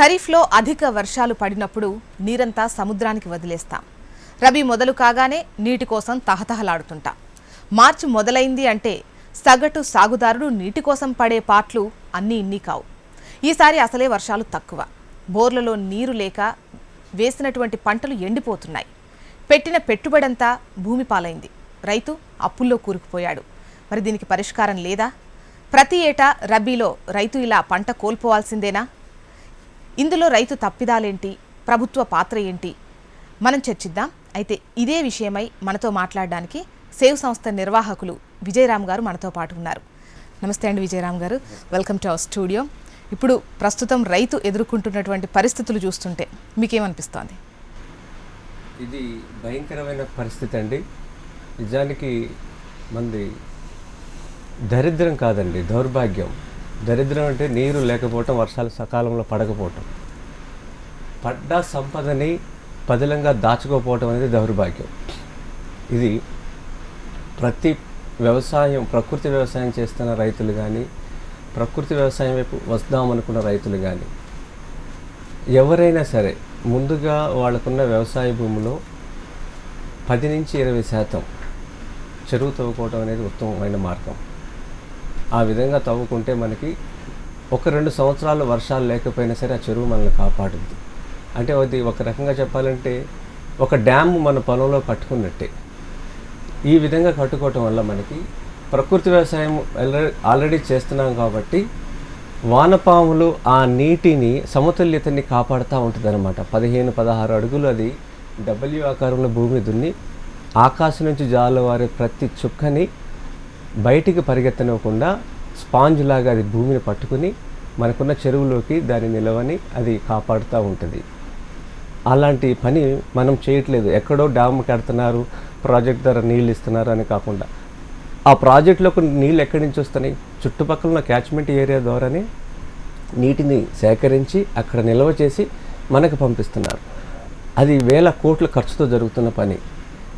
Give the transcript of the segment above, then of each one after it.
ఖరీఫ్లో అధిక వర్షాలు పడినప్పుడు నీరంతా సముద్రానికి వదిలేస్తాం. రబీ మొదలు కాగానే నీటి కోసం తహతహలాడుతుంటాం. మార్చి మొదలైంది అంటే సగటు సాగుదారుడు నీటి కోసం పడే పాట్లు అన్నీ ఇన్ని కావు. ఈసారి అసలే వర్షాలు తక్కువ. బోర్లలో నీరు లేక వేసినటువంటి పంటలు ఎండిపోతున్నాయి. పెట్టిన పెట్టుబడంతా భూమి పాలైంది. రైతు అప్పుల్లో కూరుకుపోయాడు. మరి దీనికి పరిష్కారం లేదా? ప్రతి ఏటా రబీలో రైతు ఇలా పంట కోల్పోవాల్సిందేనా? ఇందులో రైతు తప్పిదాలేంటి? ప్రభుత్వ పాత్ర ఏంటి? మనం చర్చిద్దాం. అయితే ఇదే విషయమై మనతో మాట్లాడడానికి సేవ్ సంస్థ నిర్వాహకులు విజయరామ్ గారు మనతో పాటు ఉన్నారు. నమస్తే అండి విజయరామ్ గారు. వెల్కమ్ టు అవర్ స్టూడియో ఇప్పుడు ప్రస్తుతం రైతు ఎదుర్కొంటున్నటువంటి పరిస్థితులు చూస్తుంటే మీకేమనిపిస్తోంది? ఇది భయంకరమైన పరిస్థితి అండి. నిజానికి మంది దరిద్రం కాదండి దౌర్భాగ్యం. దరిద్రం అంటే నీరు లేకపోవటం వర్షాలు సకాలంలో పడకపోవటం. పడ్డ సంపదని పదిలంగా దాచుకోపోవటం అనేది దౌర్భాగ్యం. ఇది ప్రతి వ్యవసాయం ప్రకృతి వ్యవసాయం చేస్తున్న రైతులు కానీ ప్రకృతి వ్యవసాయం వైపు వస్తామనుకున్న రైతులు కానీ ఎవరైనా సరే ముందుగా వాళ్ళకున్న వ్యవసాయ భూమిలో పది నుంచి ఇరవై శాతం చెరువు తవ్వుకోవటం అనేది ఉత్తమమైన మార్గం. ఆ విధంగా తవ్వుకుంటే మనకి ఒక రెండు సంవత్సరాలు వర్షాలు లేకపోయినా సరే ఆ చెరువు మనల్ని కాపాడుద్ది. అంటే అది ఒక రకంగా చెప్పాలంటే ఒక డ్యామ్ మన పొలంలో కట్టుకున్నట్టే ఈ విధంగా కట్టుకోవటం వల్ల మనకి ప్రకృతి వ్యవసాయం ఆల్రెడీ- చేస్తున్నాం కాబట్టి వానపాములు ఆ నీటిని సమతుల్యతని కాపాడుతూ ఉంటుందన్నమాట. పదిహేను పదహారు అడుగులు అది డబ్ల్యూ ఆకారంలో భూమి దున్ని ఆకాశం నుంచి జాలవారే ప్రతి చుక్కని బయటికి పరిగెత్తనివ్వకుండా స్పాంజ్ లాగా అది భూమిని పట్టుకుని మనకున్న చెరువులోకి దాన్ని నిలవని అది కాపాడుతూ ఉంటుంది. అలాంటి పని మనం చేయట్లేదు. ఎక్కడో డ్యామ్ కడుతున్నారు ప్రాజెక్ట్ ద్వారా నీళ్ళు ఇస్తున్నారు అని కాకుండా. ఆ ప్రాజెక్టులోకి నీళ్ళు ఎక్కడి నుంచి వస్తున్నాయి? చుట్టుపక్కల ఉన్న క్యాచ్మెంట్ ఏరియా ద్వారానే నీటిని సేకరించి అక్కడ నిల్వ చేసి మనకు పంపిస్తున్నారు. అది వేల కోట్ల ఖర్చుతో జరుగుతున్న పని.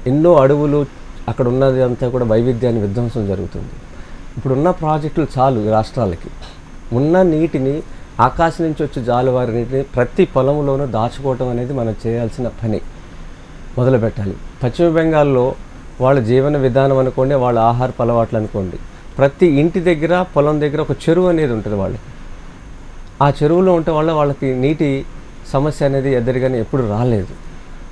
ఎన్నో అడవులు అక్కడ ఉన్నది అంతా కూడా వైవిధ్యాన్ని విధ్వంసం జరుగుతుంది. ఇప్పుడున్న ప్రాజెక్టులు చాలు ఈ రాష్ట్రాలకి. ఉన్న నీటిని ఆకాశం నుంచి వచ్చే జాలువారి నీటిని ప్రతి పొలంలోనూ దాచుకోవటం అనేది మనం చేయాల్సిన పని మొదలుపెట్టాలి. పశ్చిమ బెంగాల్లో వాళ్ళ జీవన విధానం అనుకోండి వాళ్ళ ఆహారపు అలవాట్లు అనుకోండి. ప్రతి ఇంటి దగ్గర పొలం దగ్గర ఒక చెరువు అనేది ఉంటుంది వాళ్ళకి. ఆ చెరువులో ఉంటే వల్ల వాళ్ళకి నీటి సమస్య అనేది ఎదురుగానే ఎప్పుడు రాలేదు.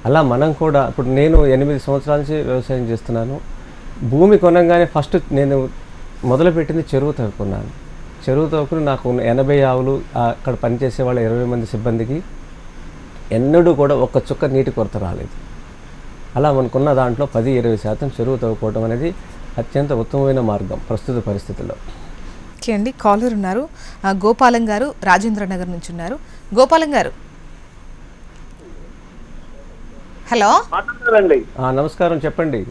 అలా మనం కూడా ఇప్పుడు నేను ఎనిమిది సంవత్సరాల నుంచి వ్యవసాయం చేస్తున్నాను. భూమి కొనంగానే ఫస్ట్ నేను మొదలుపెట్టింది చెరువు తవ్వుకున్నాను చెరువు తవ్వుకుని నాకు ఎనభై ఆవులు అక్కడ పనిచేసే వాళ్ళ ఇరవై మంది సిబ్బందికి ఎన్నడూ కూడా ఒక్క చుక్క నీటి కొరత రాలేదు. అలా మనకున్న దాంట్లో పది ఇరవై శాతం చెరువు తవ్వుకోవడం అనేది అత్యంత ఉత్తమమైన మార్గం ప్రస్తుత పరిస్థితుల్లో. ఓకే అండి కాలర్ ఉన్నారు ఆ, గోపాలం గారు రాజేంద్ర నగర్ నుంచి ఉన్నారు. గోపాలం గారు హలో. నమస్కారం చెప్పండి.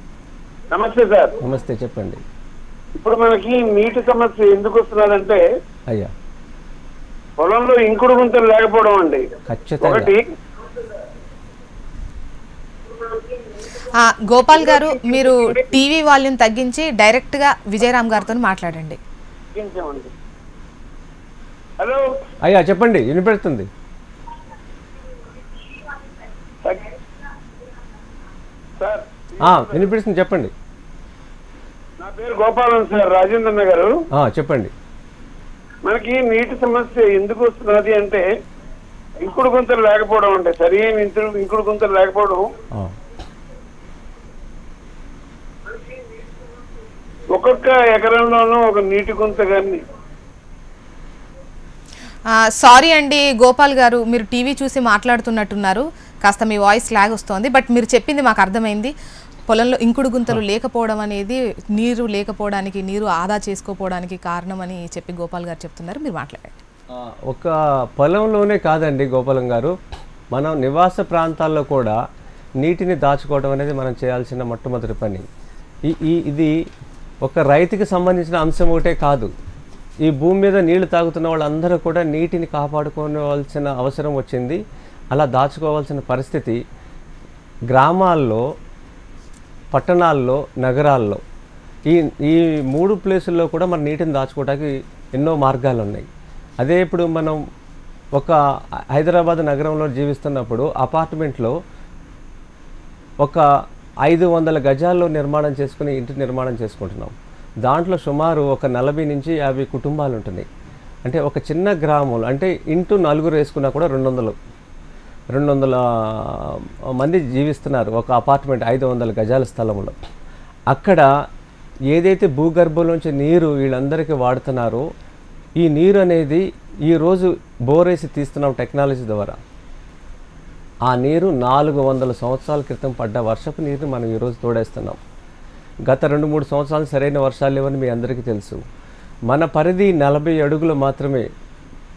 నమస్తే సార్. నమస్తే చెప్పండి. ఇప్పుడు మనకి నీటి సమస్య ఎందుకు వస్తున్నదంటే అయ్యా. పొలంలో ఇంకుడు గుంతలు లేకపోవడం అండి. ఖచ్చితంగా. ఒకటి ఆ, గోపాల్ గారు మీరు టీవీ వాల్యూమ్ తగ్గించి డైరెక్ట్గా విజయరామ్ గారితో మాట్లాడండి. హలో. అయ్యా చెప్పండి వినిపెడుతుంది తగ్గి- సార్ ఆ, వినిపిస్తుంది చెప్పండి. నా పేరు గోపాలం సార్ రాజేంద్ర నగర్. ఆ, చెప్పండి. మనకి నీటి సమస్య ఎందుకు వస్తున్నది అంటే ఇంకుడు గుంతలు లేకపోవడం అంటే సరి అయిన ఇంకుడు ఇంకుడు గుంతలు లేకపోవడం ఆ, ఒక్కొక్క ఎకరంలోనూ ఒక నీటి గుంత కానీ. సారీ అండి గోపాల్ గారు మీరు టీవీ చూసి మాట్లాడుతున్నట్టున్నారు. కాస్త మీ వాయిస్ లాగ్ వస్తుంది. బట్ మీరు చెప్పింది మాకు అర్థమైంది. పొలంలో ఇంకుడు గుంతలు లేకపోవడం అనేది నీరు లేకపోవడానికి నీరు ఆదా చేసుకోపోవడానికి కారణం అని చెప్పి గోపాల్ గారు చెప్తున్నారు. మీరు మాట్లాడండి. ఒక పొలంలోనే కాదండి గోపాలం గారు. మనం నివాస ప్రాంతాల్లో కూడా నీటిని దాచుకోవడం అనేది మనం చేయాల్సిన మొట్టమొదటి పని. ఈ ఈ ఇది ఒక రైతుకి సంబంధించిన అంశం ఒకటే కాదు. ఈ భూమి మీద నీళ్ళు తాగుతున్న వాళ్ళందరూ కూడా నీటిని కాపాడుకోవాల్సిన అవసరం వచ్చింది. అలా దాచుకోవాల్సిన పరిస్థితి గ్రామాల్లో పట్టణాల్లో నగరాల్లో. ఈ ఈ మూడు ప్లేసుల్లో కూడా మన నీటిని దాచుకోవడానికి ఎన్నో మార్గాలు ఉన్నాయి అదే ఇప్పుడు మనం ఒక హైదరాబాద్ నగరంలో జీవిస్తున్నప్పుడు అపార్ట్మెంట్లో ఒక ఐదు వందల గజాల్లో నిర్మాణం చేసుకుని ఇంటి నిర్మాణం చేసుకుంటున్నాం. దాంట్లో సుమారు ఒక నలభై నుంచి యాభై కుటుంబాలు ఉంటున్నాయి అంటే ఒక చిన్న గ్రామంలో అంటే ఇంటూ నలుగురు వేసుకున్నా కూడా రెండు వందలు. రెండు వందల మంది జీవిస్తున్నారు. ఒక అపార్ట్మెంట్ ఐదు వందల గజాల స్థలంలో అక్కడ ఏదైతే భూగర్భంలోంచి నీరు వీళ్ళందరికీ వాడుతున్నారో ఈ నీరు అనేది ఈరోజు బోరేసి తీస్తున్నాం టెక్నాలజీ ద్వారా. ఆ నీరు నాలుగు వందల సంవత్సరాల క్రితం పడ్డ వర్షపు నీరుని మనం ఈరోజు తోడేస్తున్నాం. గత రెండు మూడు సంవత్సరాలు సరైన వర్షాలు లేవని మీ అందరికీ తెలుసు. మన పరిధి నలభై అడుగులు మాత్రమే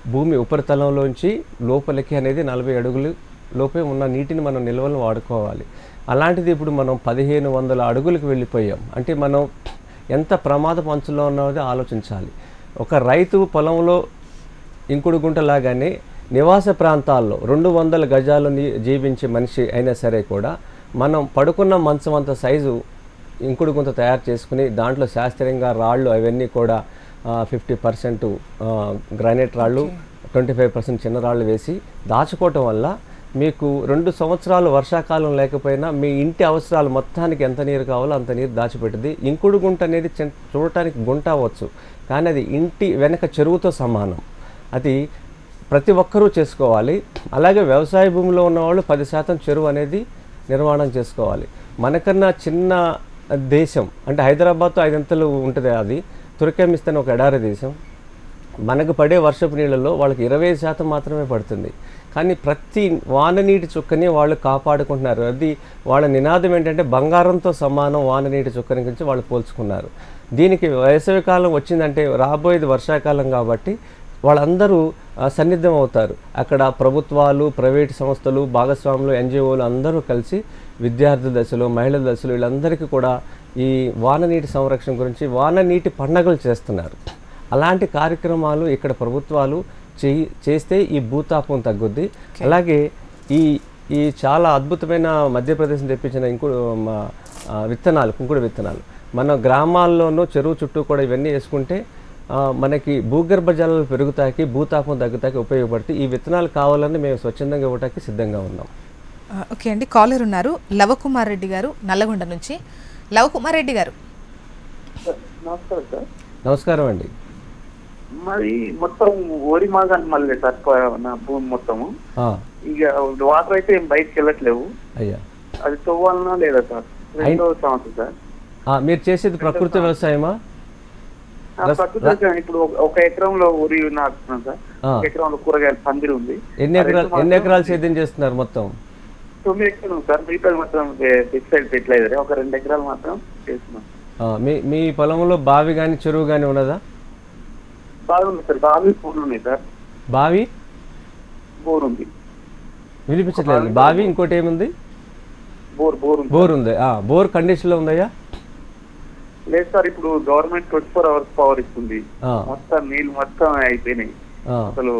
భూమి ఉపరితలంలోంచి లోపలికి అనేది నలభై అడుగులు లోపే ఉన్న నీటిని మనం నిల్వలను వాడుకోవాలి. అలాంటిది ఇప్పుడు మనం పదిహేను వందల అడుగులకు వెళ్ళిపోయాం. అంటే మనం ఎంత ప్రమాద పంచులో ఉన్నది ఆలోచించాలి. ఒక రైతు పొలంలో ఇంకుడు గుంటలాగానే నివాస ప్రాంతాల్లో రెండు వందల గజాలు జీవించే మనిషి అయినా సరే కూడా మనం పడుకున్న మంచం అంత సైజు ఇంకుడు గుంత తయారు చేసుకుని దాంట్లో శాస్త్రీయంగా రాళ్ళు అవన్నీ కూడా ఫిఫ్టీ పర్సెంట్ గ్రానైట్ రాళ్ళు ట్వంటీ ఫైవ్ పర్సెంట్ చిన్న రాళ్ళు వేసి దాచుకోవటం వల్ల మీకు రెండు సంవత్సరాలు వర్షాకాలం లేకపోయినా మీ ఇంటి అవసరాలు మొత్తానికి ఎంత నీరు కావాలో అంత నీరు దాచిపెట్టింది. ఇంకుడు గుంట అనేది చూడటానికి గుంట అవ్వచ్చు కానీ అది ఇంటి వెనక చెరువుతో సమానం. అది ప్రతి ఒక్కరూ చేసుకోవాలి. అలాగే వ్యవసాయ భూమిలో ఉన్నవాళ్ళు పది శాతం చెరువు అనేది నిర్మాణం చేసుకోవాలి. మనకన్నా చిన్న దేశం అంటే హైదరాబాద్తో ఐదంతలు ఉంటుంది అది తుర్కమిస్తాన్ ఒక ఎడారి దేశం. మనకు పడే వర్షపు నీళ్ళలో వాళ్ళకి ఇరవై శాతం మాత్రమే పడుతుంది. కానీ ప్రతి వాన నీటి చుక్కని వాళ్ళు కాపాడుకుంటున్నారు. అది వాళ్ళ నినాదం ఏంటంటే బంగారంతో సమానం వాన నీటి చుక్కని గురించి వాళ్ళు పోల్చుకున్నారు. దీనికి వేసవికాలం వచ్చిందంటే రాబోయేది వర్షాకాలం కాబట్టి వాళ్ళందరూ సన్నిద్ధం అవుతారు. అక్కడ ప్రభుత్వాలు ప్రైవేట్ సంస్థలు భాగస్వాములు ఎన్జిఓలు అందరూ కలిసి విద్యార్థి దశలో మహిళల దశలో వీళ్ళందరికీ కూడా ఈ వాన నీటి సంరక్షణ గురించి వాన నీటి పండగలు చేస్తున్నారు. అలాంటి కార్యక్రమాలు ఇక్కడ ప్రభుత్వాలు చేస్తే ఈ భూతాపం తగ్గుద్ది. అలాగే ఈ ఈ చాలా అద్భుతమైన మధ్యప్రదేశ్ తెప్పించిన ఇంకో మా, ఆ, విత్తనాలు కుంకుడు విత్తనాలు. మన గ్రామాల్లోనూ చెరువు చుట్టూ కూడా ఇవన్నీ వేసుకుంటే మనకి భూగర్భ జలాలు పెరుగుతాకి భూతాపం తగ్గుతాకి ఉపయోగపడుతుంది ఈ విత్తనాలు కావాలని మేము స్వచ్ఛందంగా ఇవ్వటానికి సిద్ధంగా ఉన్నాం. ఓకే అండి. కాలర్ ఉన్నారు. లవకుమార్ రెడ్డి గారు నల్లగొండ నుంచి. లవకుమార్ రెడ్డి గారు నమస్కారం సార్. నమస్కారం అండి. మరి మొత్తం ఓరి మాగాని మళ్ళీ సార్ నా భూమి మొత్తము. ఆ, ఇక వాటర్ అయితే ఏం బయటకు వెళ్ళట్లేవు. అయ్యా. అది తవ్వాలనా లేదా సార్? రెండో సంవత్సరం సార్. మీరు చేసేది ప్రకృతి వ్యవసాయమా? ఆ ప్రకృతి వ్యవసాయం ఇప్పుడు ఒక- ఎకరంలో వరి నాటుతున్నాం సార్. ఒక ఎకరంలో కూరగాయల పందిరి ఉంది. ఎన్ని ఎకరాలు సేద్యం చేస్తున్నారు మొత్తం? తొమ్మిది ఎకరాలు ఉంది సార్ మిగతా మాత్రం ఫిక్సైడ్ పెట్టలేదు ఒక రెండు ఎకరాలు మాత్రం చేస్తున్నాం. మీ మీ పొలంలో బావి కానీ చెరువు కానీ ఉన్నదా? బాగుంది సార్ బావి పూలు ఉన్నాయి సార్. బావి? బోర్ ఉంది. వినిపించట్లేదు. బావి ఇంకోటి ఏముంది? బోర్ బోర్ ఉంది. బోర్ ఉంది. ఆ, బోర్ కండిషన్లో ఉందయ్యా? లేదు సార్ ఇప్పుడు government twenty four hours power ఇస్తుంది. మొత్తం నీళ్ళు మొత్తం అయిపోయినాయి. అసలు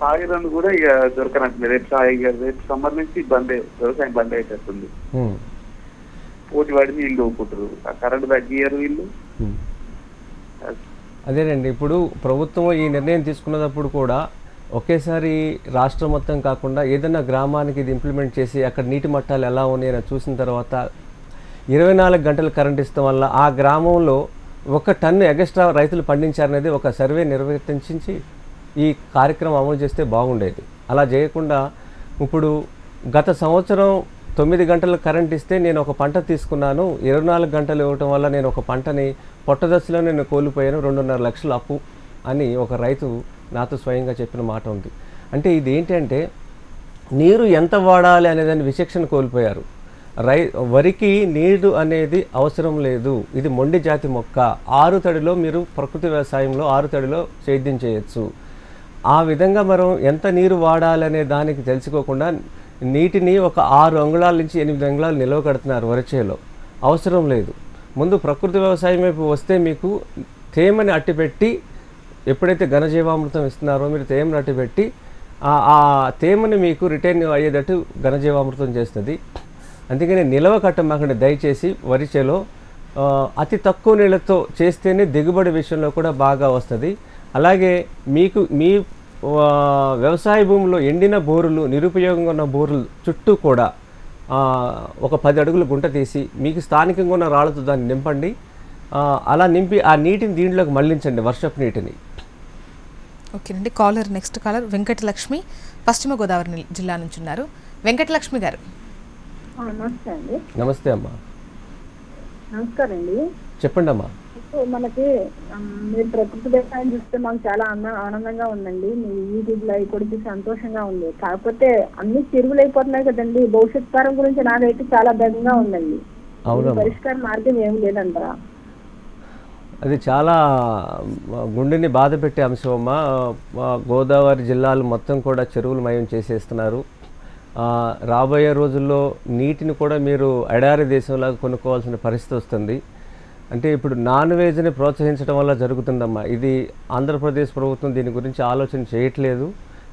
తాగేదాన్ని కూడా ఇక దొరకనట్లేదు. రేపు సా- ఇక రేపు సమ్మర్ నుంచి బంద్ వ్యవసాయం బంద్ ఉమ్, పోటీ పడి నీళ్ళు దోపుకుంటారు ఆ కరెంట్ తగ్గియరు వీళ్ళు. అదేనండి ఇప్పుడు ప్రభుత్వం ఈ నిర్ణయం తీసుకున్నప్పుడు కూడా ఒకేసారి రాష్ట్రం మొత్తం కాకుండా ఏదైనా గ్రామానికి ఇది ఇంప్లిమెంట్ చేసి అక్కడ నీటి మట్టాలు ఎలా ఉన్నాయని చూసిన తర్వాత ఇరవై నాలుగు గంటలు కరెంట్ ఇస్తాం వల్ల ఆ గ్రామంలో ఒక టన్ను ఎగస్ట్రా రైతులు పండించారనేది ఒక సర్వే నిర్వర్తించి ఈ కార్యక్రమం అమలు చేస్తే బాగుండేది. అలా చేయకుండా ఇప్పుడు గత సంవత్సరం తొమ్మిది గంటలు కరెంట్ ఇస్తే నేను ఒక పంట తీసుకున్నాను. ఇరవై నాలుగు గంటలు ఇవ్వటం వల్ల నేను ఒక పంటని పొట్టదశలో నేను కోల్పోయాను. రెండున్నర లక్షల అప్పు అని ఒక రైతు నాతో స్వయంగా చెప్పిన మాట ఉంది. అంటే ఇది ఏంటంటే నీరు ఎంత వాడాలి అనేదాన్ని విచక్షణ కోల్పోయారు. రై వరికి నీరు అనేది అవసరం లేదు. ఇది మొండి జాతి మొక్క. ఆరు తడిలో మీరు ప్రకృతి వ్యవసాయంలో ఆరు తడిలో సేద్యం చేయొచ్చు. ఆ విధంగా మనం ఎంత నీరు వాడాలనే దానికి తెలుసుకోకుండా నీటిని ఒక ఆరు అంగుళాల నుంచి ఎనిమిది అంగుళాలు నిల్వ కడుతున్నారు వరిచేలో. అవసరం లేదు. ముందు ప్రకృతి వ్యవసాయం వైపు వస్తే మీకు తేమని అట్టిపెట్టి ఎప్పుడైతే ఘనజీవామృతం ఇస్తున్నారో మీరు తేమని అట్టిపెట్టి ఆ- తేమని మీకు రిటైన్ అయ్యేటట్టు ఘనజీవామృతం చేస్తుంది. అందుకని నిలవ కట్టమాకండి దయచేసి వరిచేలో అతి తక్కువ నీళ్ళతో చేస్తేనే దిగుబడి విషయంలో కూడా బాగా వస్తుంది. అలాగే మీకు మీ వ్యవసాయ భూమిలో ఎండిన బోరులు నిరుపయోగంగా ఉన్న బోరులు చుట్టూ కూడా ఆ, ఒక పది అడుగులు గుంట తీసి మీకు స్థానికంగా ఉన్న రాళ్ళతో దాన్ని నింపండి. ఆ, అలా నింపి ఆ నీటిని దీంట్లోకి మళ్ళించండి వర్షపు నీటిని. ఓకేనండి. Caller next caller. వెంకటలక్ష్మి పశ్చిమ గోదావరి జిల్లా నుంచి ఉన్నారు. వెంకటలక్ష్మి గారు. నమస్తే అండి. నమస్తే అమ్మా. నమస్కారం అండి. చెప్పండి అమ్మా ఇప్పుడు మనకి మీరు ప్రకృతి వ్యవసాయం చూస్తే మాకు చాలా ఆనంద- ఆనందంగా ఉందండి. మీ యూట్యూబ్లో కూడా చూసి సంతోషంగా ఉంది. కాకపోతే అన్ని చెరువులు అయిపోతున్నాయి కదండి. భవిష్యత్ తరం గురించి నాకైతే చాలా భయంగా ఉందండి. పరిష్కార మార్గం ఏం లేదంటారా. అది చాలా గుండెని బాధ పెట్టే అంశం అమ్మా. మా గోదావరి జిల్లాలు మొత్తం కూడా చెరువులు మయం చేసేస్తున్నారు. ఆ, రాబోయే రోజుల్లో నీటిని కూడా మీరు ఎడారి దేశంలాగా కొనుక్కోవాల్సిన పరిస్థితి వస్తుంది. అంటే ఇప్పుడు నాన్ వెజ్ని ప్రోత్సహించడం వల్ల జరుగుతుందమ్మా. ఇది ఆంధ్రప్రదేశ్ ప్రభుత్వం దీని గురించి ఆలోచన చేయట్లేదు.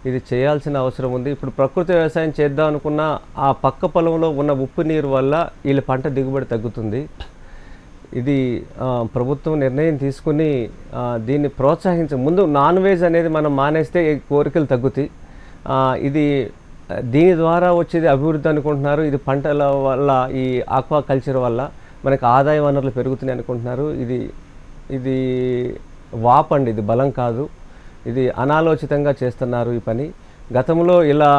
ఇది చేయాల్సిన అవసరం ఉంది. ఇప్పుడు ప్రకృతి వ్యవసాయం చేద్దాం అనుకున్న ఆ పక్క పొలంలో ఉన్న ఉప్పు నీరు వల్ల వీళ్ళ పంట దిగుబడి తగ్గుతుంది. ఇది ప్రభుత్వం నిర్ణయం తీసుకుని దీన్ని ప్రోత్సహించ ముందు నాన్ వెజ్ అనేది మనం మానేస్తే కోరికలు తగ్గుతాయి. ఇది దీని ద్వారా వచ్చేది అభివృద్ధి అనుకుంటున్నారు. ఇది పంటల వల్ల ఈ ఆక్వా కల్చర్ వల్ల. మనకి ఆదాయ వనరులు పెరుగుతున్నాయి అనుకుంటున్నారు. ఇది ఇది వాప్ అండి ఇది బలం కాదు. ఇది అనాలోచితంగా చేస్తున్నారు ఈ పని. గతంలో ఇలా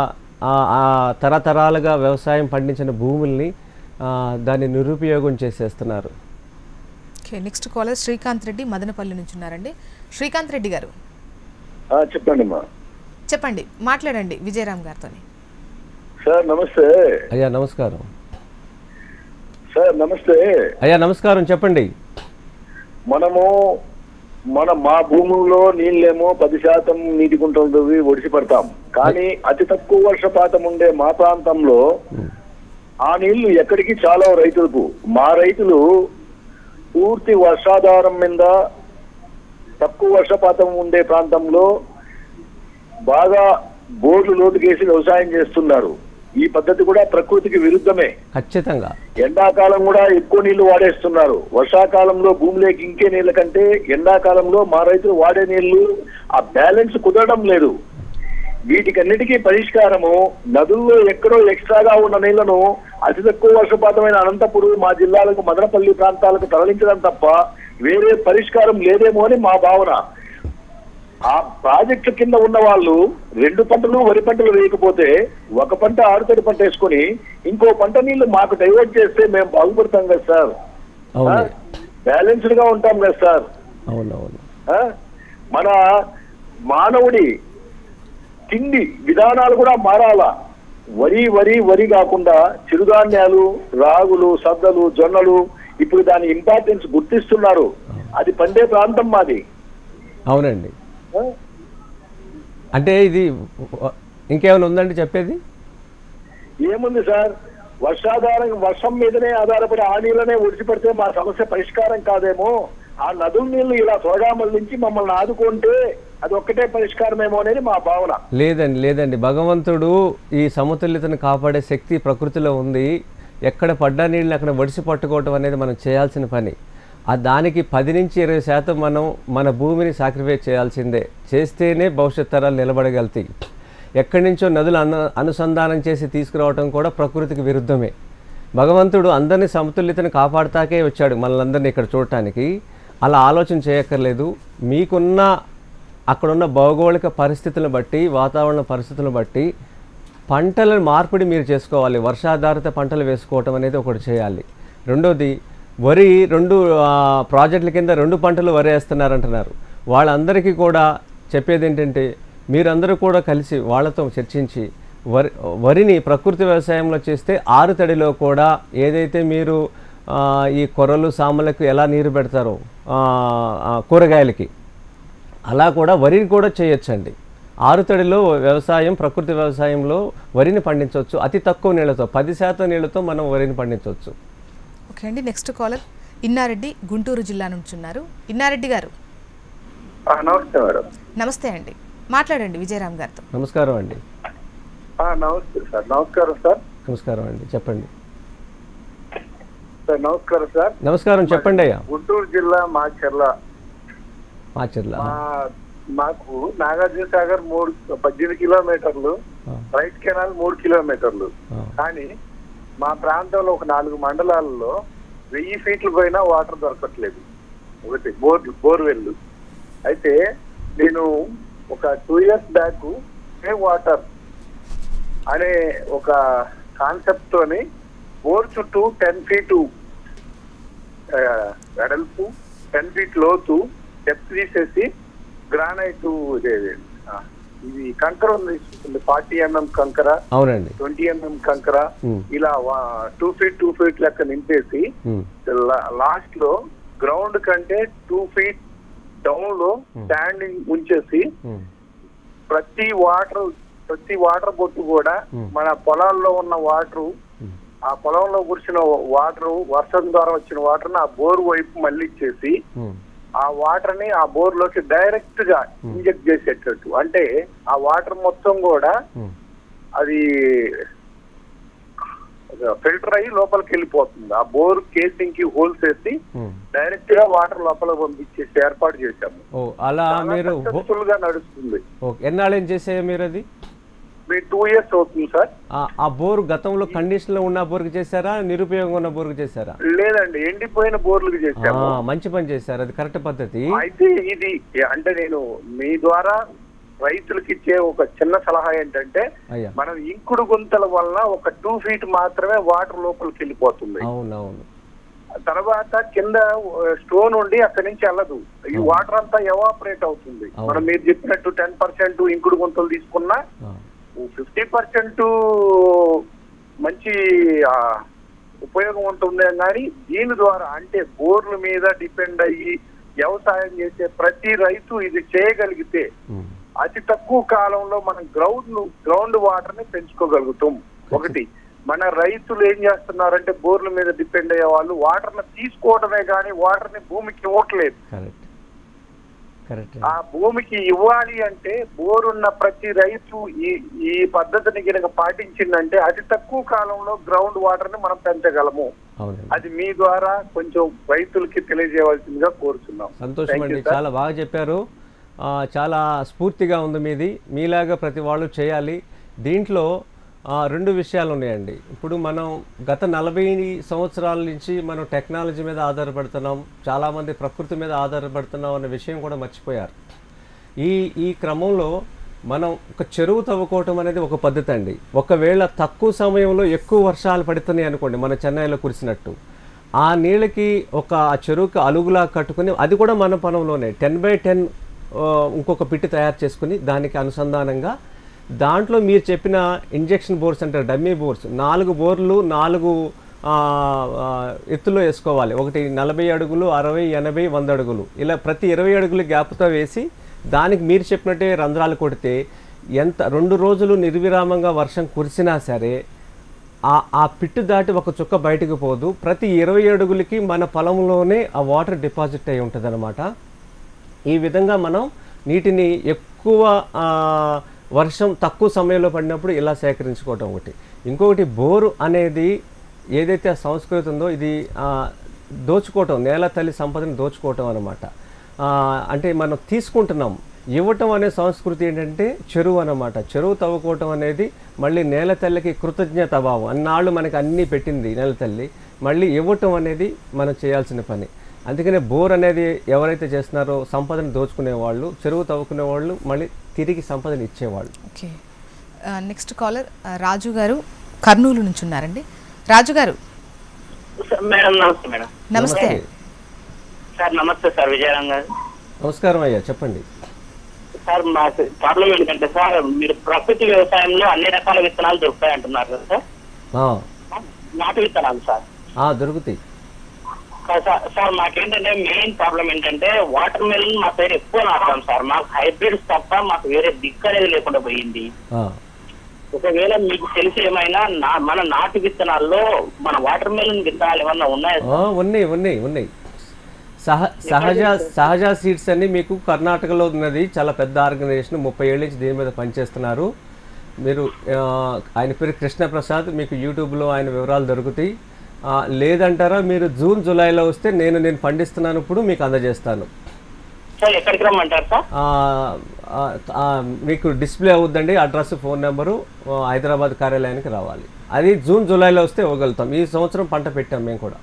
ఆ, ఆ తరతరాలుగా వ్యవసాయం పండించిన భూముల్ని ఆ, దాన్ని నిరుపయోగం చేసేస్తున్నారు. Okay next caller Srikanth Reddy Madanapalli నుంచి ఉన్నారండి. శ్రీకాంత్ రెడ్డి గారు. చెప్పండి చెప్పండి మాట్లాడండి విజయరామ్ గారితో సార్ నమస్తే. అయ్యా నమస్కారం. సార్ నమస్తే. అయ్యా నమస్కారం చెప్పండి. మనము మన మా భూముల్లో నీళ్ళేమో పది శాతం నీటి గుంటలు ఒడిసి పడతాం. కానీ అతి తక్కువ వర్షపాతం ఉండే మా ప్రాంతంలో ఆ నీళ్ళు ఎక్కడికి చాలా రైతులకు. మా రైతులు పూర్తి వర్షాధారం మీద తక్కువ వర్షపాతం ఉండే ప్రాంతంలో బాగా బోర్లు లోతుకేసి వ్యవసాయం చేస్తున్నారు. ఈ పద్ధతి కూడా ప్రకృతికి విరుద్ధమే. ఖచ్చితంగా. ఎండాకాలం కూడా ఎక్కువ నీళ్ళు వాడేస్తున్నారు. వర్షాకాలంలో భూమిలోకి ఇంకే నీళ్ళ కంటే ఎండాకాలంలో మా రైతులు వాడే నీళ్ళు ఆ బ్యాలెన్స్ కుదరడం లేదు. వీటికన్నిటికీ పరిష్కారము నదుల్లో ఎక్కడో ఎక్స్ట్రాగా ఉన్న నీళ్ళను అతి తక్కువ వర్షపాతమైన అనంతపురం మా జిల్లాలకు మదనపల్లి ప్రాంతాలకు తరలించడం తప్ప వేరే పరిష్కారం లేదేమో అని మా భావన. ఆ ప్రాజెక్టు కింద ఉన్న వాళ్ళు రెండు పంటలు వరి పంటలు వేయకపోతే ఒక పంట ఆరుతడి పంట వేసుకొని ఇంకో పంట నీళ్ళు మాకు డైవర్ట్ చేస్తే మేము బాగుపడతాం కదా సార్. బ్యాలెన్స్డ్గా ఉంటాం కదా సార్? మన మానవుడి తిండి విధానాలు కూడా మారాలా. వరి వరి వరి కాకుండా చిరుధాన్యాలు రాగులు సద్దలు జొన్నలు ఇప్పుడు దాని ఇంపార్టెన్స్ గుర్తిస్తున్నారు. అది పండే ప్రాంతం మాది. అవునండి? అంటే ఇది ఇంకేమైనా ఉందండి చెప్పేది? ఏముంది సార్? వర్షాధారం వర్షం మీదనే ఆధారపడి ఆ నీళ్ళనే ఒడిసిపడితే మా సమస్య పరిష్కారం కాదేమో. ఆ నదుల నీళ్ళు ఇలా త్వరగా మళ్ళించి మమ్మల్ని ఆదుకుంటే అది ఒక్కటే పరిష్కారమేమో అనేది మా భావన. లేదండి లేదండి. భగవంతుడు ఈ సమతుల్యతను కాపాడే శక్తి ప్రకృతిలో ఉంది. ఎక్కడ పడ్డ నీళ్ళని అక్కడ వడిసి పట్టుకోవటం అనేది మనం చేయాల్సిన పని. దానికి పది నుంచి ఇరవై శాతం మనం మన భూమిని సాక్రిఫైస్ చేయాల్సిందే. చేస్తేనే భవిష్యత్ తరాలు నిలబడగలుగుతాయి. ఎక్కడి నుంచో నదులు అను అనుసంధానం చేసి తీసుకురావటం కూడా ప్రకృతికి విరుద్ధమే. భగవంతుడు అందరినీ సమతుల్యతను కాపాడుతాకే వచ్చాడు మనల్ని ఇక్కడ చూడటానికి. అలా ఆలోచన చేయక్కర్లేదు. మీకున్న అక్కడున్న భౌగోళిక పరిస్థితులను బట్టి వాతావరణ పరిస్థితులను బట్టి పంటల మార్పిడి మీరు చేసుకోవాలి. వర్షాధారిత పంటలు వేసుకోవటం అనేది ఒకటి చేయాలి. రెండోది వరి రెండు ప్రాజెక్టుల కింద రెండు పంటలు వరి వేస్తున్నారంటున్నారు. వాళ్ళందరికీ కూడా చెప్పేది ఏంటంటే మీరందరూ కూడా కలిసి వాళ్ళతో చర్చించి వరి వరిని ప్రకృతి వ్యవసాయంలో చేస్తే ఆరు తడిలో కూడా ఏదైతే మీరు ఈ కొర్రలు సామలకు ఎలా నీరు పెడతారో కూరగాయలకి అలా కూడా వరిని కూడా చేయొచ్చండి. ఆరుతడిలో వ్యవసాయం ప్రకృతి వ్యవసాయంలో వరిని పండించవచ్చు. అతి తక్కువ నీళ్ళతో పది శాతం నీళ్ళతో మనం వరిని పండించవచ్చు. ఓకే అండి నెక్స్ట్ కాలర్ ఇన్నారెడ్డి గుంటూరు జిల్లా నుంచి ఉన్నారు. ఇన్నారెడ్డి గారు. నమస్తే మేడం. నమస్తే అండి. మాట్లాడండి విజయరామ్ గారితో. నమస్కారం అండి. నమస్తే సార్. నమస్కారం సార్. నమస్కారం అండి. చెప్పండి. సార్ నమస్కారం సార్. నమస్కారం. చెప్పండి అయ్యా. గుంటూరు జిల్లా మాచర్ల మాచర్ల మా మాకు నాగార్జున సాగర్ మూడు పద్దెనిమిది కిలోమీటర్లు రైట్ కెనాల్ మూడు కిలోమీటర్లు. కానీ మా ప్రాంతంలో ఒక నాలుగు మండలాల్లో వెయ్యి ఫీట్లు పోయినా వాటర్ దొరకట్లేదు. ఒకటి బోర్ బోర్వెల్ అయితే నేను ఒక two years back save water అనే ఒక కాన్సెప్ట్ తోని బోర్ చుట్టూ టెన్ ఫీట్ వెడల్పు టెన్ ఫీట్ లోతు డెప్త్ తీసేసి గ్రానైట్ ఇదే కంకర ఉంది. ఫార్టీ ఎంఎం కంకర అవునండి. ట్వంటీ ఎంఎం కంకర. ఇలా టూ ఫీట్ టూ ఫీట్ లెక్క నింపేసి లాస్ట్లో గ్రౌండ్ కంటే టూ ఫీట్ డౌన్లో స్టాండింగ్ ఉంచేసి ప్రతి వాటర్ ప్రతి వాటర్ బొట్టు కూడా. మన పొలాల్లో ఉన్న వాటర్ ఆ పొలంలో కురిసిన వాటర్ వర్షం ద్వారా వచ్చిన వాటర్ ఆ బోర్ వైపు మళ్ళిచ్చేసి ఉమ్, ఆ వాటర్ని ఆ బోర్లోకి డైరెక్ట్గా ఇంజెక్ట్ చేసేటట్టు. అంటే ఆ వాటర్ మొత్తం కూడా ఉమ్. అది ఫిల్టర్ అయ్యి లోపలికి వెళ్ళిపోతుంది. ఆ బోర్ కేసింగ్కి హోల్స్ వేసి ఉమ్. డైరెక్ట్గా వాటర్ లోపల పంపించేసి ఏర్పాటు చేశాము. అలా మీరు గా నడుస్తుంది. ఎన్నాళ్ళు ఏం చేసాయో మీరు అది? మీ టూ ఇయర్స్ అవుతుంది సార్. ఆ- బోరు గతంలో కండిషన్లో ఉన్న బోర్కి చేశారా? నిరుపయోగం ఉన్న బోర్కి చేశారా? లేదండి ఎండిపోయిన బోర్లకు చేశాము. మంచి పని చేశారు. అది కరెక్ట్ పద్ధతి. అయితే ఇది అంటే నేను మీ ద్వారా రైతులకు ఇచ్చే ఒక చిన్న సలహా ఏంటంటే మనం ఇంకుడు గుంతల వల్ల ఒక టూ ఫీట్ మాత్రమే వాటర్ లోపలికి వెళ్ళిపోతుంది. అవునవును. తర్వాత కింద స్టోన్ ఉండి అక్కడి నుంచి వెళ్ళదు. ఈ వాటర్ అంతా ఎవాపరేట్ అవుతుంది. మనం మీరు చెప్పినట్టు టెన్ పర్సెంట్ ఇంకుడు గుంతలు తీసుకున్నా ఫిఫ్టీ పర్సెంట్ మంచి ఉపయోగం ఉంటుంది కానీ దీని ద్వారా అంటే బోర్ల మీద డిపెండ్ అయ్యి వ్యవసాయం చేసే ప్రతి రైతు ఇది చేయగలిగితే అతి తక్కువ కాలంలో మనం గ్రౌండ్ గ్రౌండ్ వాటర్ని పెంచుకోగలుగుతాం ఒకటి మన రైతులు ఏం చేస్తున్నారంటే బోర్ల మీద డిపెండ్ అయ్యే వాళ్ళు వాటర్ని తీసుకోవడమే కానీ వాటర్ని భూమికి ఇవ్వట్లేదు. ఆ భూమికి ఇవ్వాలి అంటే బోరున్న ప్రతి రైతు ఈ ఈ పద్ధతిని కనుక పాటించిందంటే అతి తక్కువ కాలంలో గ్రౌండ్ వాటర్ని మనం పెంచగలము. అది మీ ద్వారా కొంచెం రైతులకి తెలియజేయవలసిందిగా కోరుతున్నాం సంతోషం అండి. చాలా బాగా చెప్పారు. ఆ, చాలా స్ఫూర్తిగా ఉంది మీది. మీలాగా ప్రతి వాళ్ళు చేయాలి. దీంట్లో రెండు విషయాలు ఉన్నాయండి ఇప్పుడు మనం గత నలభై సంవత్సరాల నుంచి మనం టెక్నాలజీ మీద ఆధారపడుతున్నాం చాలామంది ప్రకృతి మీద ఆధారపడుతున్నాం అనే విషయం కూడా మర్చిపోయారు. ఈ ఈ క్రమంలో మనం ఒక చెరువు తవ్వుకోవటం అనేది ఒక పద్ధతి అండి. ఒకవేళ తక్కువ సమయంలో ఎక్కువ వర్షాలు పడుతున్నాయి అనుకోండి మన చెన్నైలో కురిసినట్టు ఆ నీళ్ళకి ఒక ఆ చెరువుకి అలుగులా కట్టుకుని అది కూడా మన పనంలోనే టెన్ బై టెన్ ఇంకొక పిట్టి తయారు చేసుకుని దానికి అనుసంధానంగా దాంట్లో మీరు చెప్పిన ఇంజెక్షన్ బోర్స్ అంటారు డమ్మీ బోర్స్. నాలుగు బోర్లు నాలుగు ఎత్తులో వేసుకోవాలి. ఒకటి నలభై అడుగులు అరవై ఎనభై వంద అడుగులు. ఇలా ప్రతి ఇరవై అడుగులు గ్యాప్తో వేసి దానికి మీరు చెప్పినట్టే రంధ్రాలు కొడితే ఎంత రెండు రోజులు నిర్విరామంగా వర్షం కురిసినా సరే ఆ ఆ పిట్టు దాటి ఒక చుక్క బయటకు పోదు. ప్రతి ఇరవై అడుగులకి మన పొలంలోనే ఆ వాటర్ డిపాజిట్ అయి ఉంటుంది ఈ విధంగా మనం నీటిని ఎక్కువ వర్షం తక్కువ సమయంలో పడినప్పుడు ఇలా సేకరించుకోవటం ఒకటి. ఇంకొకటి బోరు అనేది ఏదైతే ఆ సంస్కృతి ఉందో ఇది దోచుకోవటం నేల తల్లి సంపదని దోచుకోవటం అనమాట అంటే మనం తీసుకుంటున్నాం. ఇవ్వటం అనే సంస్కృతి ఏంటంటే చెరువు అనమాట చెరువు తవ్వుకోవటం అనేది మళ్ళీ నేల తల్లికి కృతజ్ఞత భావం. అన్నాళ్ళు మనకి అన్నీ పెట్టింది నేల తల్లి. మళ్ళీ ఇవ్వటం అనేది మనం చేయాల్సిన పని. అందుకనే బోర్ అనేది ఎవరైతే చేస్తున్నారో సంపదను దోచుకునే వాళ్ళు చెరువు తవ్వుకునే వాళ్ళు మళ్ళీ తిరిగి సంపదను ఇచ్చేవాళ్ళు. ఓకే. నెక్స్ట్ కాలర్ రాజు గారు కర్నూలు నుంచి ఉన్నారండి. రాజు గారు. సార్ మేడం నమస్తే మేడం. నమస్తే. సార్ నమస్తే సార్ విజయరాం గారు. నమస్కారం అయ్యా చెప్పండి. సార్ మాకు ప్రాబ్లం ఏంటంటే సార్ మీరు ప్రకృతి వ్యవసాయంలో అన్ని రకాల విత్తనాలు దొరుకుతాయి అంటున్నారు కదా సార్. ఆ, నాటు విత్తనాలు సార్. ఆ, దొరుకుతాయి. సార్- సార్ మాకేంటంటే మెయిన్ ప్రాబ్లం ఏంటంటే వాటర్ మెలన్ మా పేరు ఎక్కువ నాటాం సార్. మాకు హైబ్రిడ్స్ తప్ప మాకు వేరే దిక్కు అనేది లేకుండా పోయింది. ఒకవేళ మీకు తెలిసి ఏమైనా మన నాటు విత్తనాల్లో మన వాటర్ మెలన్ విత్తనాలు ఏమన్నా ఉన్నాయా ఉన్నాయి ఉన్నాయి ఉన్నాయి. సహ సహజ సహజ సీడ్స్ అన్ని మీకు కర్ణాటకలో ఉన్నది. చాలా పెద్ద ఆర్గనైజేషన్ ముప్పై ఏళ్ళ నుంచి దీని మీద పనిచేస్తున్నారు. మీరు ఆయన పేరు కృష్ణప్రసాద్. మీకు యూట్యూబ్లో ఆయన వివరాలు దొరుకుతాయి. లేదంటారా? మీరు జూన్ జూలైలో వస్తే నేను నేను పండిస్తున్నాను ఇప్పుడు మీకు అందజేస్తాను. మీకు డిస్ప్లే అవుద్దండి అడ్రస్ ఫోన్ నెంబరు హైదరాబాద్ కార్యాలయానికి రావాలి. అది జూన్ జూలైలో వస్తే ఇవ్వగలుగుతాం. ఈ సంవత్సరం పంట పెట్టాం మేము కూడా.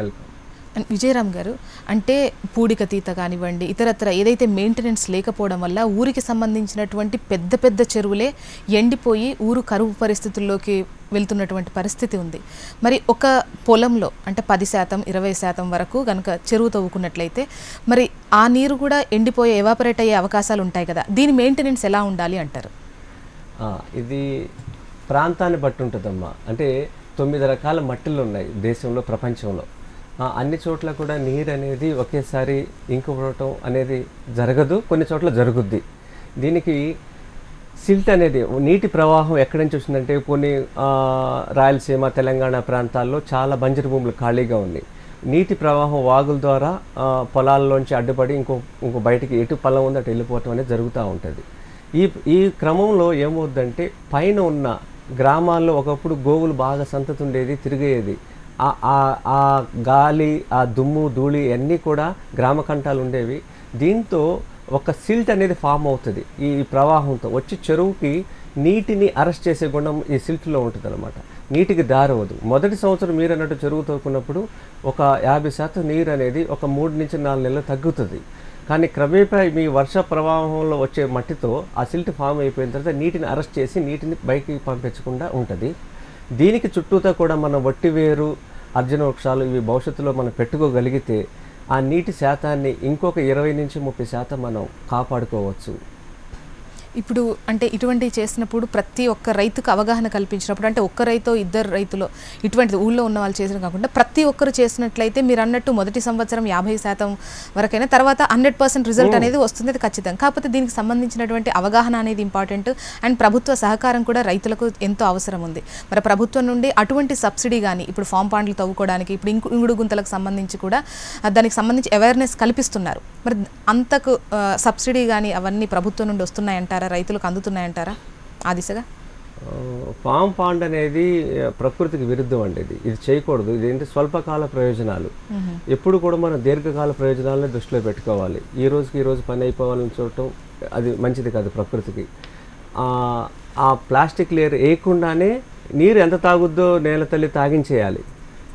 వెల్కమ్. విజయరామ్ గారు అంటే పూడిక తీత కానివ్వండి ఇతరత్ర ఏదైతే మెయింటెనెన్స్ లేకపోవడం వల్ల ఊరికి సంబంధించినటువంటి పెద్ద పెద్ద చెరువులే ఎండిపోయి ఊరు కరువు పరిస్థితుల్లోకి వెళ్తున్నటువంటి పరిస్థితి ఉంది. మరి ఒక పొలంలో అంటే పది శాతం ఇరవై శాతం వరకు కనుక చెరువు తవ్వుకున్నట్లయితే మరి ఆ నీరు కూడా ఎండిపోయే ఎవాపరేట్ అయ్యే అవకాశాలు ఉంటాయి కదా దీని మెయింటెనెన్స్ ఎలా ఉండాలి అంటారు? ఇది ప్రాంతాన్ని బట్టి ఉంటుందమ్మా. అంటే తొమ్మిది రకాల మట్టిలు ఉన్నాయి దేశంలో ప్రపంచంలో. అన్ని చోట్ల కూడా నీరు అనేది ఒకేసారి ఇంకిపోవటం అనేది జరగదు కొన్ని చోట్ల జరుగుద్ది. దీనికి సిల్ట్ అనేది నీటి ప్రవాహం ఎక్కడి నుంచి వచ్చిందంటే కొన్ని రాయలసీమ తెలంగాణ ప్రాంతాల్లో చాలా బంజరు భూములు ఖాళీగా ఉన్నాయి నీటి ప్రవాహం వాగుల ద్వారా పొలాల్లోంచి అడ్డుపడి ఇంకో ఇంకో బయటికి ఎటు పొలం ఉందో అటు వెళ్ళిపోవటం అనేది జరుగుతూ ఉంటుంది. ఈ ఈ క్రమంలో ఏమవుద్దంటే పైన ఉన్న గ్రామాల్లో ఒకప్పుడు గోవులు బాగా సంతతి ఉండేది తిరిగేది. ఆ- గాలి ఆ దుమ్ము ధూళి అన్నీ కూడా గ్రామ కంఠాలు ఉండేవి. దీంతో ఒక సిల్ట్ అనేది ఫామ్ అవుతుంది ఈ ప్రవాహంతో. వచ్చి చెరువుకి నీటిని అరెస్ట్ చేసే గుణం ఈ సిల్ట్లో ఉంటుంది అనమాట నీటికి దారవదు. మొదటి సంవత్సరం మీరు అన్నట్టు చెరువు తోకున్నప్పుడు ఒక యాభై శాతం నీరు అనేది ఒక మూడు నుంచి నాలుగు నెలలు తగ్గుతుంది. కానీ క్రమేపా మీ వర్ష ప్రవాహంలో వచ్చే మట్టితో ఆ సిల్ట్ ఫామ్ అయిపోయిన తర్వాత నీటిని అరెస్ట్ చేసి నీటిని బయటికి పంపించకుండా ఉంటుంది. దీనికి చుట్టూతా కూడా మన వట్టివేరు అర్జున వృక్షాలు ఇవి భవిష్యత్తులో మనం పెట్టుకోగలిగితే ఆ నీటి శాతాన్ని ఇంకొక ఇరవై నుంచి ముప్పై శాతం మనం కాపాడుకోవచ్చు. ఇప్పుడు అంటే ఇటువంటివి చేసినప్పుడు ప్రతి ఒక్క రైతుకు అవగాహన కల్పించినప్పుడు అంటే ఒక్క రైతు ఇద్దరు రైతులు ఇటువంటిది ఊళ్ళో ఉన్న వాళ్ళు చేసిన కాకుండా ప్రతి ఒక్కరు చేసినట్లయితే మీరు అన్నట్టు మొదటి సంవత్సరం యాభై శాతం వరకైనా తర్వాత హండ్రెడ్ పర్సెంట్ రిజల్ట్ అనేది వస్తుంది అది ఖచ్చితం. కాకపోతే దీనికి సంబంధించినటువంటి అవగాహన అనేది ఇంపార్టెంట్ అండ్ ప్రభుత్వ సహకారం కూడా రైతులకు ఎంతో అవసరం ఉంది. మరి ప్రభుత్వం నుండి అటువంటి సబ్సిడీ కానీ ఇప్పుడు ఫామ్ పాండ్లు తవ్వుకోవడానికి ఇప్పుడు ఇంకు ఇంగుడు గుంతలకు సంబంధించి కూడా దానికి సంబంధించి అవేర్నెస్ కల్పిస్తున్నారు. మరి అంతకు సబ్సిడీ కానీ అవన్నీ ప్రభుత్వం నుండి వస్తున్నాయంటారా? రైతులకు అందుతున్నాయంటారా? ఆ దిశగా? ఫామ్ పాండ్ అనేది ప్రకృతికి విరుద్ధం అండి ఇది. ఇది చేయకూడదు. ఇది ఏంటి స్వల్పకాల ప్రయోజనాలు. ఎప్పుడు కూడా మనం దీర్ఘకాల ప్రయోజనాలని దృష్టిలో పెట్టుకోవాలి. ఈ రోజుకి ఈ రోజు పని అయిపోవాలని చూడటం అది మంచిది కాదు ప్రకృతికి. ఆ, ఆ ప్లాస్టిక్ లేయర్ వేయకుండానే నీరు ఎంత తాగుద్దో నేల తల్లి తాగించేయాలి.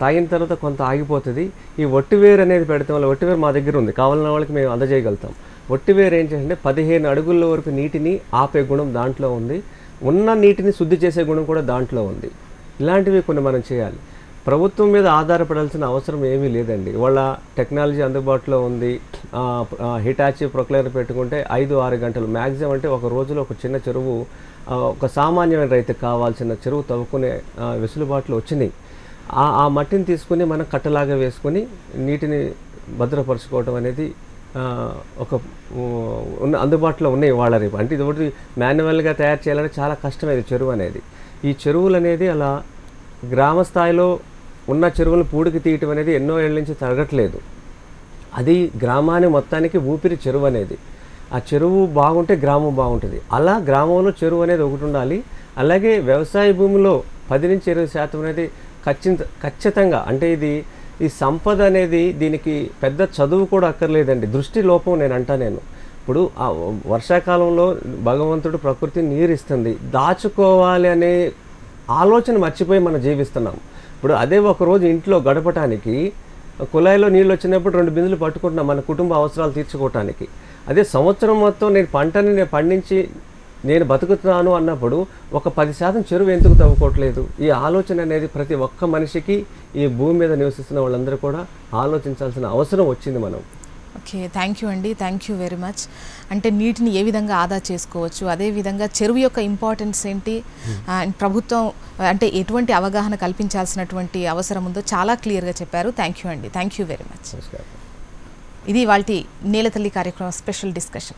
తాగిన తర్వాత కొంత ఆగిపోతుంది. ఈ ఒట్టివేరు అనేది పెడతాం వల్ల ఒట్టివేరు మా దగ్గర ఉంది. కావాలన్న వాళ్ళకి మేము అందజేయగలుగుతాం. ఒట్టివేరు ఏం చేయాలంటే పదిహేను అడుగుల వరకు నీటిని ఆపే గుణం దాంట్లో ఉంది. ఉన్న నీటిని శుద్ధి చేసే గుణం కూడా దాంట్లో ఉంది. ఇలాంటివి కొన్ని మనం చేయాలి. ప్రభుత్వం మీద ఆధారపడాల్సిన అవసరం ఏమీ లేదండి. వాళ్ళ టెక్నాలజీ అందుబాటులో ఉంది. హిటాచి ప్రొక్లైనర్ పెట్టుకుంటే ఐదు ఆరు గంటలు. మ్యాక్సిమం అంటే ఒక రోజులో ఒక చిన్న చెరువు ఒక సామాన్యమైన రైతుకు కావాల్సిన చెరువు తవ్వుకునే వెసులుబాట్లు వచ్చినాయి. ఆ ఆ మట్టిని తీసుకుని మనం కట్టలాగా వేసుకొని నీటిని భద్రపరచుకోవడం అనేది ఒక ఉన్న అందుబాటులో ఉన్నాయి వాళ్ళ రేపు. అంటే ఇది ఒకటి మాన్యువల్గా తయారు చేయాలంటే చాలా కష్టమైంది చెరువు అనేది. ఈ చెరువులు అనేది అలా గ్రామ స్థాయిలో ఉన్న చెరువులను పూడికి తీయటం అనేది ఎన్నో ఏళ్ళ నుంచి తరగట్లేదు. అది గ్రామాన్ని మొత్తానికి ఊపిరి చెరువు అనేది. ఆ చెరువు బాగుంటే గ్రామం బాగుంటుంది. అలా గ్రామంలో చెరువు అనేది ఒకటి ఉండాలి. అలాగే వ్యవసాయ భూమిలో పది నుంచి ఇరవై శాతం అనేది ఖచ్చిత ఖచ్చితంగా అంటే ఇది ఈ సంపద అనేది దీనికి పెద్ద చదువు కూడా అక్కర్లేదండి. దృష్టి లోపం నేను అంటా నేను. ఇప్పుడు ఆ వర్షాకాలంలో భగవంతుడు ప్రకృతి నీరు ఇస్తుంది దాచుకోవాలి అనే ఆలోచన మర్చిపోయి మనం జీవిస్తున్నాం. ఇప్పుడు అదే ఒక రోజు ఇంట్లో గడపటానికి కుళాయిలో నీళ్ళు వచ్చినప్పుడు రెండు బిందులు పట్టుకుంటున్నాం మన కుటుంబ అవసరాలు తీర్చుకోవటానికి. అదే సంవత్సరం మొత్తం నేను పంటని నేను పండించి నేను బతుకుతున్నాను అన్నప్పుడు ఒక పది శాతం చెరువు ఎందుకు తవ్వుకోవట్లేదు? ఈ ఆలోచన అనేది ప్రతి ఒక్క మనిషికి ఈ భూమి మీద నివసిస్తున్న వాళ్ళందరూ కూడా ఆలోచించాల్సిన అవసరం వచ్చింది మనం. ఓకే థ్యాంక్ యూ అండి. థ్యాంక్ యూ వెరీ మచ్ అంటే నీటిని ఏ విధంగా ఆదా చేసుకోవచ్చు? అదే విధంగా చెరువు యొక్క ఇంపార్టెన్స్ ఏంటి? అండ్ ప్రభుత్వం అంటే ఎటువంటి అవగాహన కల్పించాల్సినటువంటి అవసరం ఉందో చాలా క్లియర్గా చెప్పారు. థ్యాంక్ యూ అండి. థ్యాంక్ యూ వెరీ మచ్ ఇది వాళ్ళ నేలతల్లి కార్యక్రమం స్పెషల్ డిస్కషన్.